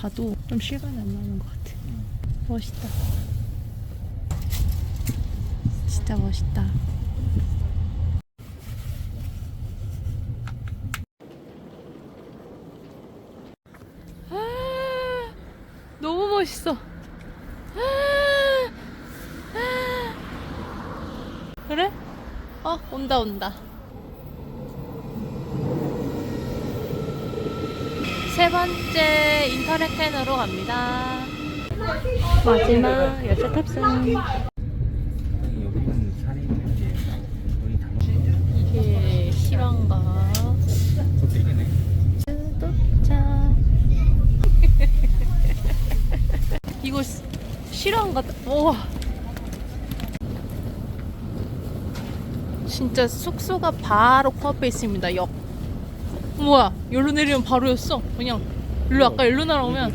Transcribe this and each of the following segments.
봐도 좀 실감이 안 나는 것 같아. 멋있다. 진짜 멋있다. 아, 너무 멋있어. 아, 아. 그래? 어, 온다, 온다. 세 번째 인터넷 캔으로 갑니다. 마지막 열차 탑승. 이거 시- 실화인가? 우와. 진짜 숙소가 바로 코앞에 있습니다. 역. 뭐야? 여기로 내리면 바로였어. 그냥 일로 아까 일로 날아오면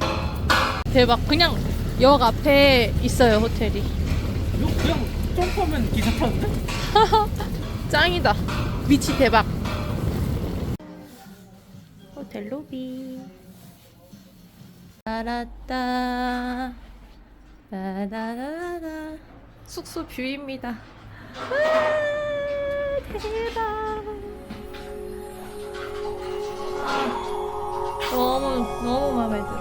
대박. 그냥 역 앞에 있어요 호텔이. 이거 그냥 점프하면 기차 타는데? 짱이다. 위치 대박. 호텔 로비. 따라따. 따다다다. 숙소 뷰입니다. 와, 대박. 아, 너무, 너무 마음에 들어.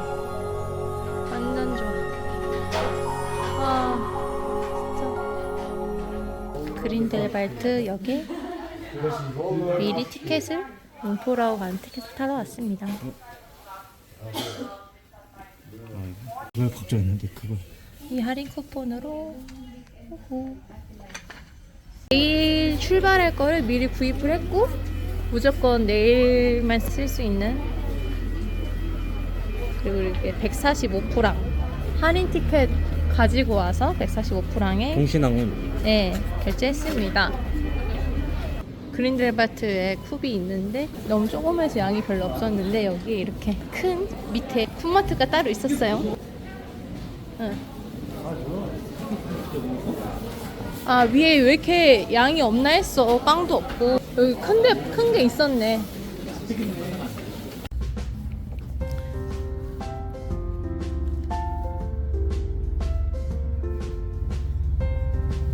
완전 좋아. 아, 진짜. 그린델발트 역에 미리 티켓을 웅포라고 가는 티켓을 타러 왔습니다. 그걸 걱정했는데 그걸 이 할인 쿠폰으로 호호. 내일 출발할 거를 미리 구입을 했고 무조건 내일만 쓸 수 있는 그리고 이렇게 145프랑 할인 티켓 가지고 와서 145프랑에 동신항은 네, 결제했습니다. 그린델바트에 쿱이 있는데 너무 조그매서 양이 별로 없었는데 여기 이렇게 큰 밑에 쿤마트가 따로 있었어요. 응. 아 위에 왜 이렇게 양이 없나 했어. 빵도 없고 여기 큰데 큰 게 있었네.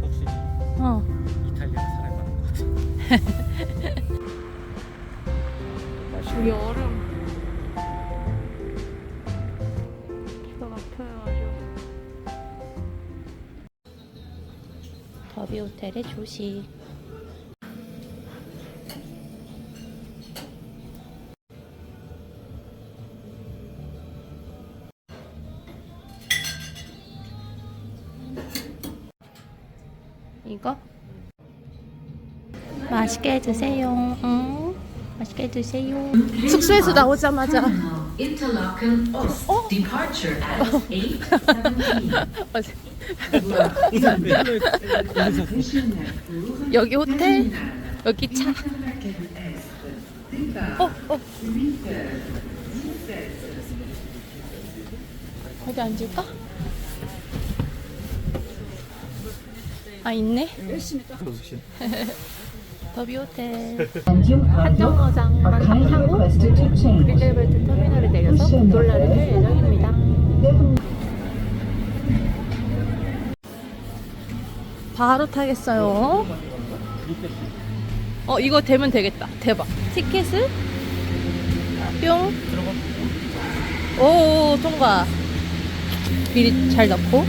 혹시 어. 이탈리아 사람 많은 것 같아. 호텔의 조식 이거 맛있게 드세요. 응. 맛있게 드세요. 숙소에서 나오자마자 Ost. Departure at 8.17. 여기 호텔, 여기 차. 어, 어. 어디 앉을까? 아 있네. 더비 호텔 한정거장 만 타고 그린델벨트 터미널에 내려서 곤돌라를 탈 예정입니다. 바로 타겠어요. 어 이거 되면 되겠다. 대박. 티켓을 뿅. 오 통과. 미리 잘 넣고.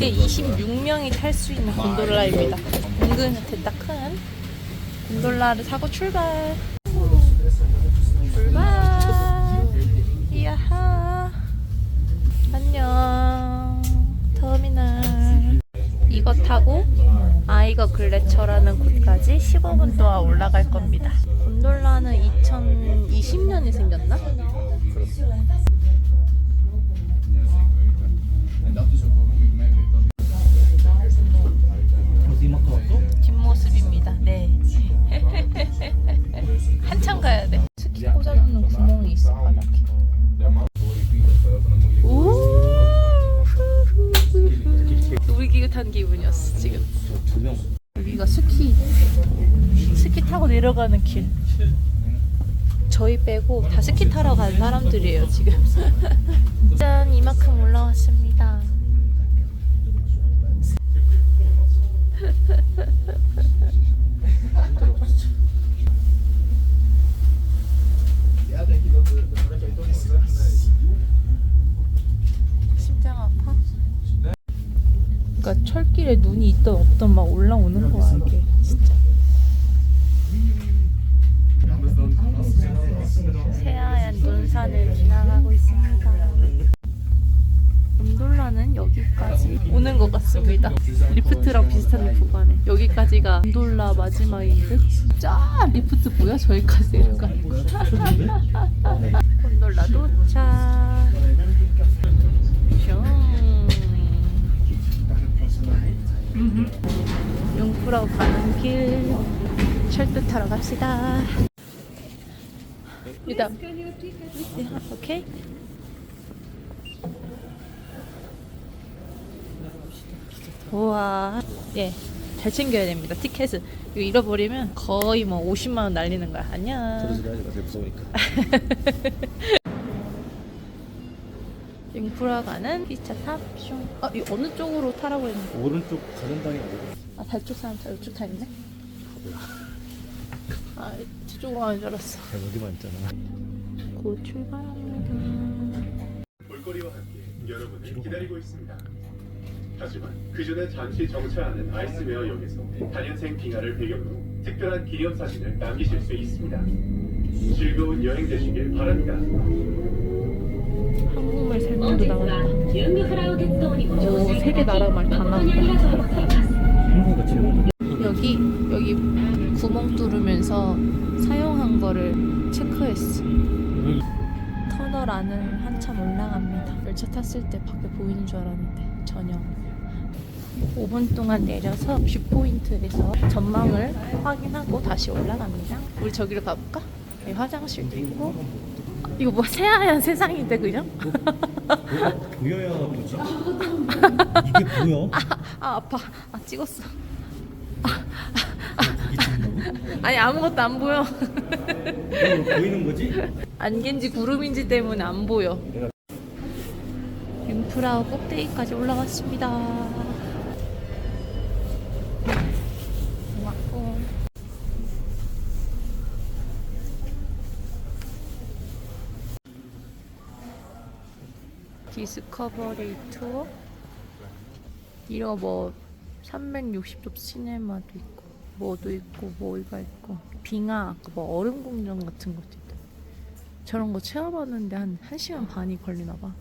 이게 26명이 탈 수 있는 곤돌라입니다. 은근 됐다 큰 곤돌라를 타고 출발. 출발. 이야하. 안녕. 터미널. 이거 타고 아이거 글래처라는 곳까지 15분 동안 올라갈 겁니다. 곤돌라는 2020년에 생겼나? 내려가는 길. 저희 빼고 다 스키 타러 간 사람들이에요 지금. 짠 이만큼 올라왔습니다. 심장 아파? 그러니까 철길에 눈이 있던 없던 막 올라오는 거야 이게 같습니다. 리프트랑 비슷한 구간에 여기까지가 곤돌라 마지막인 듯. 짜 리프트 뭐야 저기까지 내려가는 거. 곤돌라 도착. 슝. 용프라고 가는 길 철도 타러 갑시다. 유담. 오케이. 우와. 예. 잘 챙겨야 됩니다. 티켓을. 이거 잃어버리면 거의 뭐 50만 원 날리는 거야. 안녕. 그러지 마, 되게 무서우니까. 잉프라 가는 기차 탑. 슝. 아, 이 어느 쪽으로 타라고 했는데. 오른쪽 가는 방이 어디? 아, 달쪽 사람 다 이쪽 타 있네. 아, 저쪽으로 가는 줄 알았어. 여기만 있잖아. 곧 출발합니다. 볼거리와 함께 여러분을 기다리고 있습니다. 하지만 그 전에 잠시 정차하는 아이스웨어역에서 단연생 빙하를 배경으로 특별한 기념 사진을 남기실 수 있습니다. 즐거운 여행 되시길 바랍니다. 한국말 설명도 나온다. 오, 세계 나라 말 다 나온다. 여기 여기 구멍 뚫으면서 사용한 거를 체크했어. 터널 안은 한참 올라갑니다. 열차 탔을 때 밖에 보이는 줄 알았는데 전혀. 5분 동안 내려서 뷰포인트에서 전망을 확인하고 다시 올라갑니다. 우리 저기로 가볼까? 여기 화장실도 있고. 아, 이거 뭐 새하얀 세상인데 그냥? 보여야 뭐지? 이게 보여? 아 아파. 아 찍었어. 이게 찍는다고? 아니 아무것도 안 보여. 이거 보이는 거지? 안개인지 구름인지 때문에 안 보여. 융프라우 꼭대기까지 올라갔습니다. 고맙고. 디스커버리 투어? 이거 뭐 360도 시네마도 있고 뭐도 있고 뭐가 있고 빙하 아까 뭐 얼음 공장 같은 것도 있다. 저런 거 체험하는데 한 1시간 반이 걸리나 봐.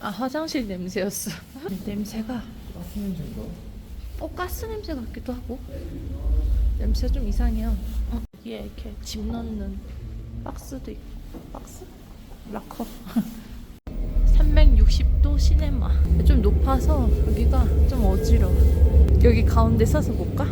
아 화장실 냄새였어. 냄새가 어 가스 냄새 같기도 하고 냄새 좀 이상해요. 어, 여기에 이렇게 짐 넣는 박스도 있고 박스? 락커 360도 시네마 좀 높아서 여기가 좀 어지러워 여기 가운데 서서 볼까?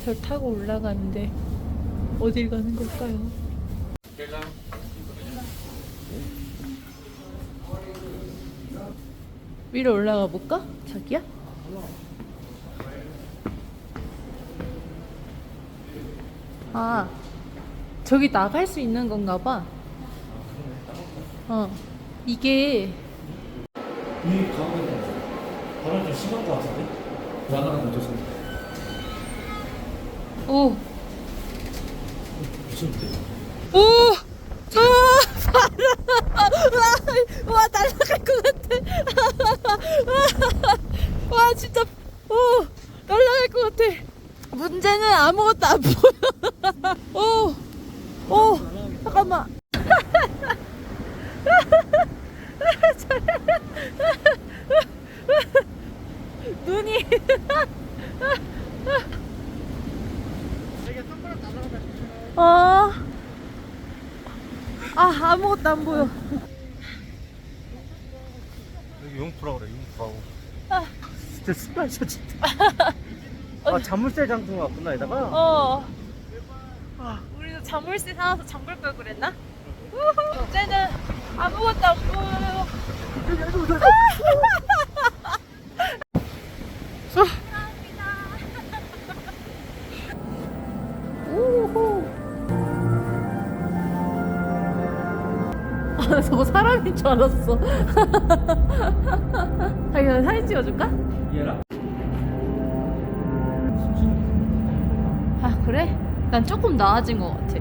엘리베이터 타고 올라가는데 어딜 가는 걸까요? 위로 올라가 볼까? 자기야? 아, 저기 나갈 수 있는 건가 봐. 어, 이게 이 가운데 바람 좀 심한 것 같은데? 나가는 수 없네. 오? 오! 아! 와, 와, 날아갈 것 같아. 와, 진짜, 오, 날아갈 것 같아. 문 이제는 아무것도 안 보여. 오, 오, 잠깐만. 눈이. 어. 아, 아무것도 안 보여. 여기 융프라 그래 융프라고 아. 진짜 신발 진짜 아 자물쇠 장통 왔구나 여기다가 어. 우리도 자물쇠 사와서 잠글 걸 그랬나? 우후, 이제는 아무것도 안 보여요. 우후. 아, 저거 사람인 줄 알았어. 아, 이거 사진 찍어줄까? 얘라 아 그래? 난 조금 나아진 것 같아.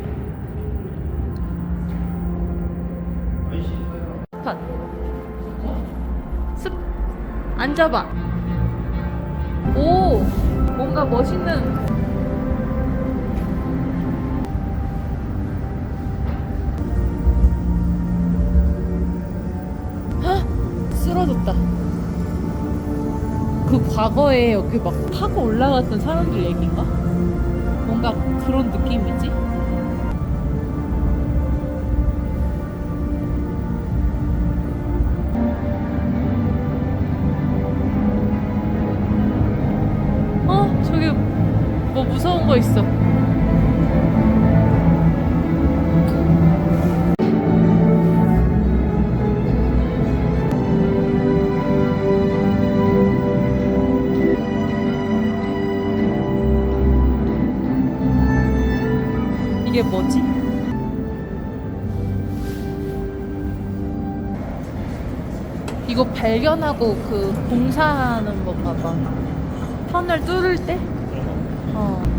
팟. 습. 앉아봐. 오, 뭔가 멋있는. 쓰러졌다. 그 과거에 여기 막 타고 올라갔던 사람들 얘기인가? 뭔가 그런 느낌이지? 어, 저기 뭐 무서운 거 있어. 이게 뭐지? 이거 발견하고 그 공사하는 건가 봐. 터널 뚫을 때? 어.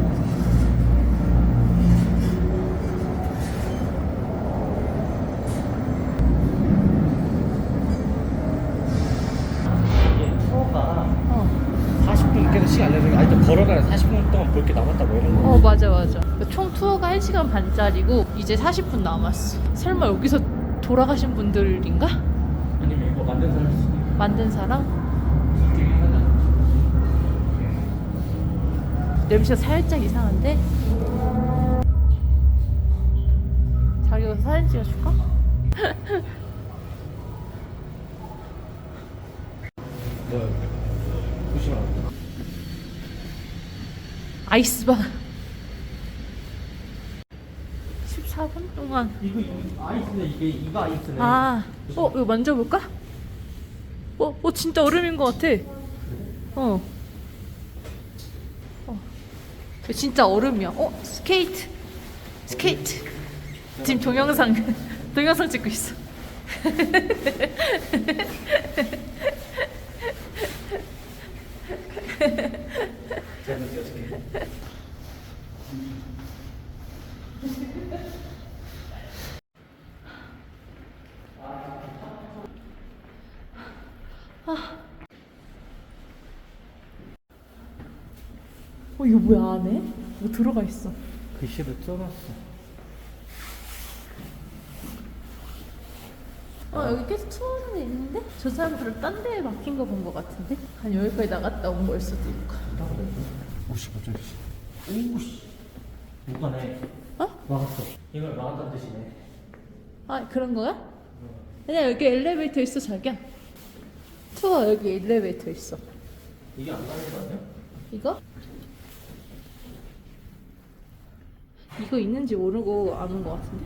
1시간 반짜리고 이제 40분 남았어. 설마 여기서 돌아가신 분들인가? 아니면 이거 만든 사람 수도 있고 만든 사람? 냄새가 살짝 이상한데? 자기 여기서 사진 찍어줄까? 뭐야 아이스바 14분 동안 이거 아이스네 이게 이거 아이스네 아, 어, 이거 만져볼까? 어, 어, 진짜 얼음인 것 같아. 어. 어. 진짜 얼음이야. 어, 스케이트. 스케이트. 지금 동영상, 동영상 찍고 있어. 제가 찍어줄게 어, 이거 뭐야, 안에? 뭐 들어가 있어. 글씨를 써놨어 어, 여기 계속 투어는 있는데? 저 사람들을 딴 데에 맡긴 거본것 같은데? 한 여기까지 나갔다 온 걸 수도 있고. 오씨 갑자기 오씨 못 가네 어? 막았어 이걸 막았다는 뜻이네 아 그런 거야? 그냥 여기 엘리베이터 있어 자기야 투어 여기 엘리베이터 있어 이게 안 가는 거 아니야? 이거? 이거 있는지 모르고 안 온 것 같은데.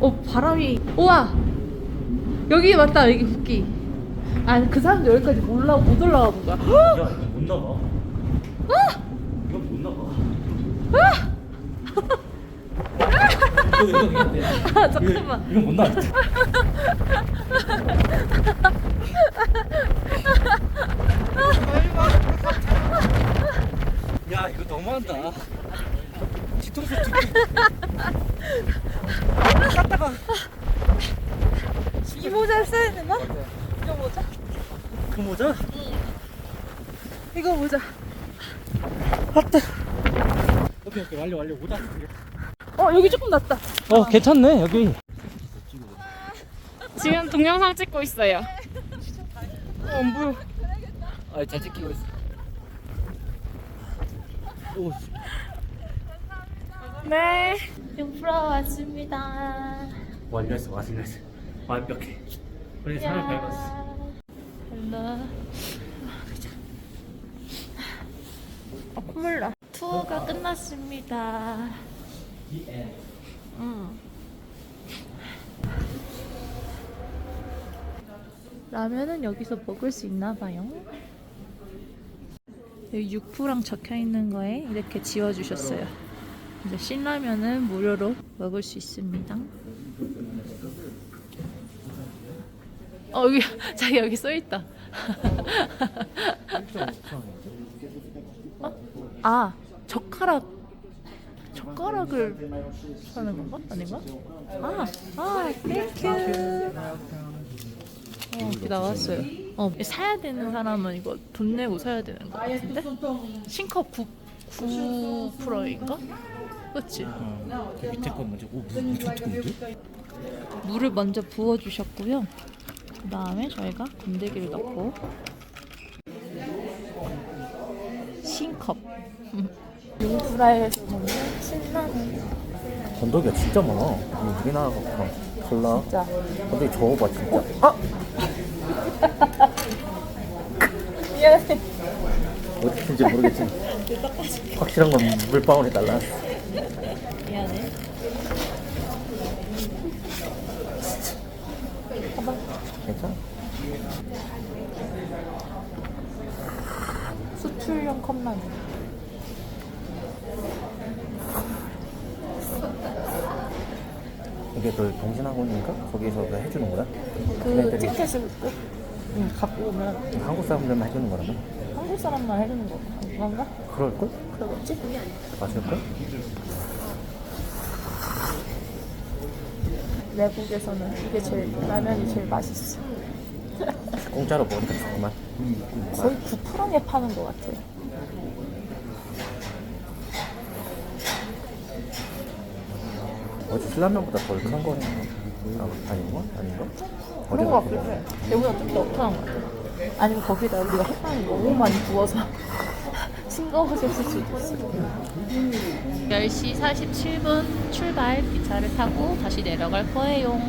어 바람이. 우와! 여기 맞다 여기 국기. 아그 사람들 여기까지 몰라 못 올라가 본 거야. 헉! 야 못 나가? 아! 이거 못 나가? 이거 이거 이거 돼. 아 잠깐만. 이거 못 나가 야 이거 너무한다 뒤통수 뒤통수 깠다가 이 모자를 써야 되나? 이거 모자? 그 모자? 이거 보자. 오케이 오케이 완료 완료 오다. 어 여기 조금 낫다. 어 괜찮네 여기. 지금 동영상 찍고 있어요. 안 보여. 아잘 찍히고 있어. 오. 네. 용프라 왔습니다. 완료했어 완료했어. 완벽해. 우리 산을 밟았어. 헬로. 어, 콧물 나. 투어가 끝났습니다. 음. 라면은 여기서 먹을 수 있나 봐요. 여기 육부랑 적혀 있는 거에 이렇게 지워 주셨어요. 이제 신라면은 무료로 먹을 수 있습니다. 어 여기 자기 여기 써 있다. 어? 아 젓가락 젓가락을 사는 건가? 아닌가? 아, 아, 땡큐. 어, 이렇게 나왔어요. 어, 사야 되는 사람은 이거 돈 내고 사야 되는 거 같은데? 싱컵 9, 9%인가? 그치? 그 밑에 건 먼저 오물 좋던데? 물을 먼저 부어주셨고요. 그 다음에 저희가 건더기를 넣고 싱컵 용프라이에서 먹는 신라면 건더기가 진짜 많아. 이거 우리나라 거랑 달라. 진짜 건더기 저거 봐 진짜. 아 미안해 어디인지 모르겠지. 확실한 건 물방울이 달라. 미안해 괜찮아? 수출용 컵라면 이게 그 동신학원인가? 거기서 그 해주는 거야? 그 티켓을 꼭 응, 갖고 오면 한국 사람들만 해주는 거라면? 한국 사람만 해주는 거 그런가? 그럴걸? 그러겠지? 맞을걸? 외국에서는 이게 제일 라면이 제일 맛있어 공짜로 먹으니까 좋구만. 거의 9%에 파는 것 같아요 어제 신라면보다 덜 큰 거네. 아, 아닌가? 아닌가? 그런 것 같기도 해. 얘보다 좀 더 억울한 것 같아. 아니면 거기다 우리가 햇반을 너무 많이 부어서 싱거워졌을 수도 있어. 10시 47분 출발. 기차를 타고 다시 내려갈 거예요.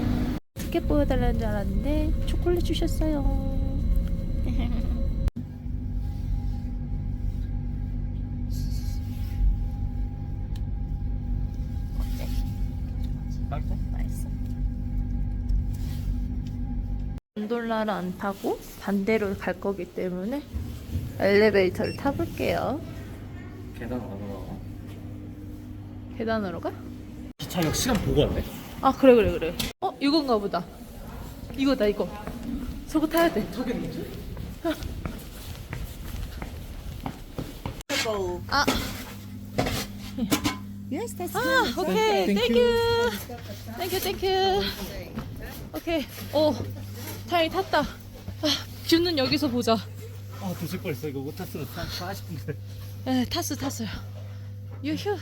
티켓 보여달라는 줄 알았는데 초콜릿 주셨어요. 맛있어. Gondol라를 안 타고 반대로 갈 거기 때문에 엘리베이터를 타볼게요. 계단 안 올라가. 계단으로 가? 기차역 시간 보고 왔네. 아 그래 그래 그래. 어 이건가 보다. 이거다 이거. 저거 타야 돼. 저게 뭐지? 아. Yes, that's 아, 오케이. 땡큐. 땡큐, 땡큐. 오케이. 오, 다행히 탔다. 아, 뷰는 여기서 보자. 아, 도실 뻔했어. 이거 못 탔으면 40분인데. 네, 탔어, 탔어요. 유휴.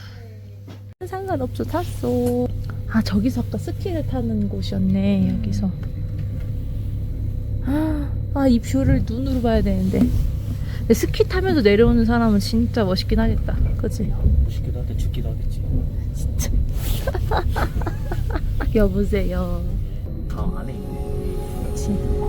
상관없어, 탔어. 아, 저기서 아까 스키를 타는 곳이었네, 여기서. 아, 아, 이 뷰를 눈으로 봐야 되는데. 근데 스키 타면서 내려오는 사람은 진짜 멋있긴 하겠다. 그치? 죽기도 하겠지, 죽기도 하겠지. 진짜. 여보세요. 다음 안에 있네. 그치.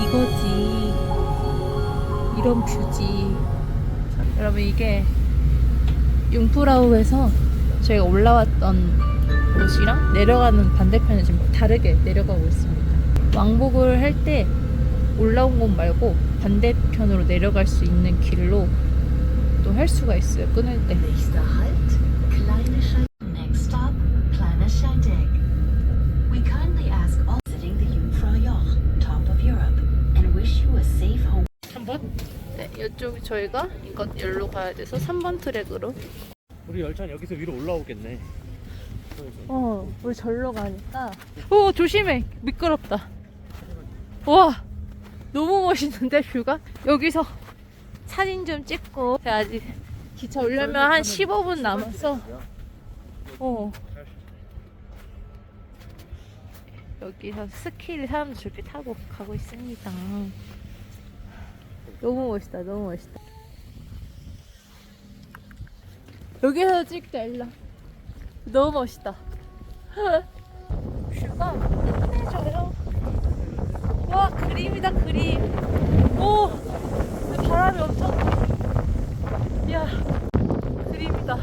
이거지. 이런 뷰지. 여러분 이게 융프라우에서 저희가 올라왔던 곳이랑 내려가는 반대편이 지금 다르게 내려가고 있습니다. 왕복을 할 때 올라온 곳 말고 반대편으로 내려갈 수 있는 길로 또 할 수가 있어요. 끊을 때. 네, 요 이쪽 저희가 이것 열로 가야 돼서 3번 트랙으로. 우리 열차는 여기서 위로 올라오겠네. 어, 우리 절로 가니까. 오, 조심해. 미끄럽다. 와, 너무 멋있는데 뷰가? 여기서 사진 좀 찍고. 제가 아직 기차 오려면 한 15분 남았어. 어. 여기서 스키를 사람들 저렇게 타고 가고 있습니다. 너무 멋있다, 너무 멋있다. 여기서 찍자, 일로. 너무 멋있다. 뷰가. 와, 그림이다, 그림. 오! 바람이 엄청. 야, 그림이다.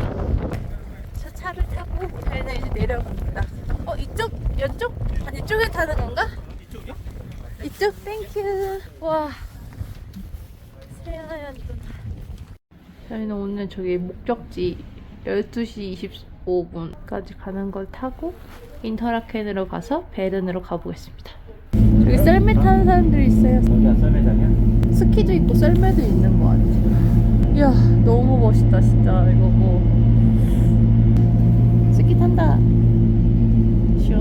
저 차를 타고 저희는 이제 내려갑니다. 어, 이쪽, 이쪽? 아니, 이쪽에 타는 건가? 이쪽이요? 이쪽, 땡큐. 와. 새하얀 눈. 저희는 오늘 저기 목적지 12시 25분까지 가는 걸 타고 인터라켄으로 가서 베른으로 가보겠습니다. 저기 썰매 타는 사람들이 있어요. 여기가 썰매장이야? 스키도 있고 썰매도 있는 것 같아. 이야, 너무 멋있다, 진짜. 이거 뭐. 스키 탄다. 슝.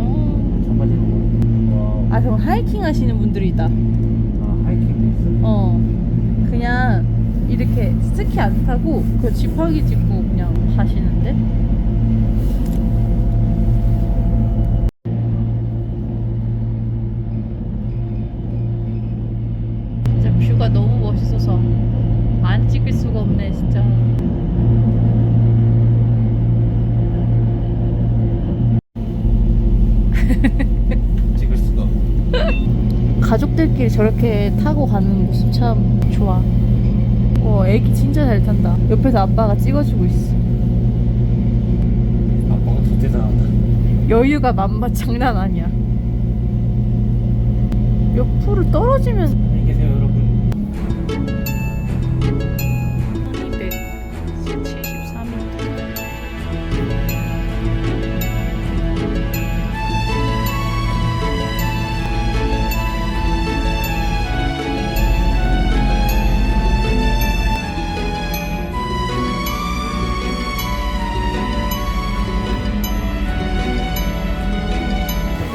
와, 아, 그럼 하이킹 하시는 분들이다. 아, 하이킹도 있어? 어. 그냥 이렇게 스키 안 타고 그 지팡이 짚고 그냥 가시는데? 수가 없네, 진짜. 찍을 수가. 가족들끼리 저렇게 타고 가는 모습 참 좋아. 어, 애기 진짜 잘 탄다. 옆에서 아빠가 찍어주고 있어. 아빠가 더 대단하다. 여유가 만만 장난 아니야. 옆으로 떨어지면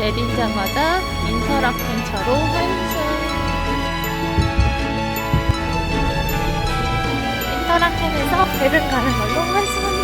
내리자마자 인터라켄차로 환승. 인터라켄에서 배를 가는 걸로 환승합니다.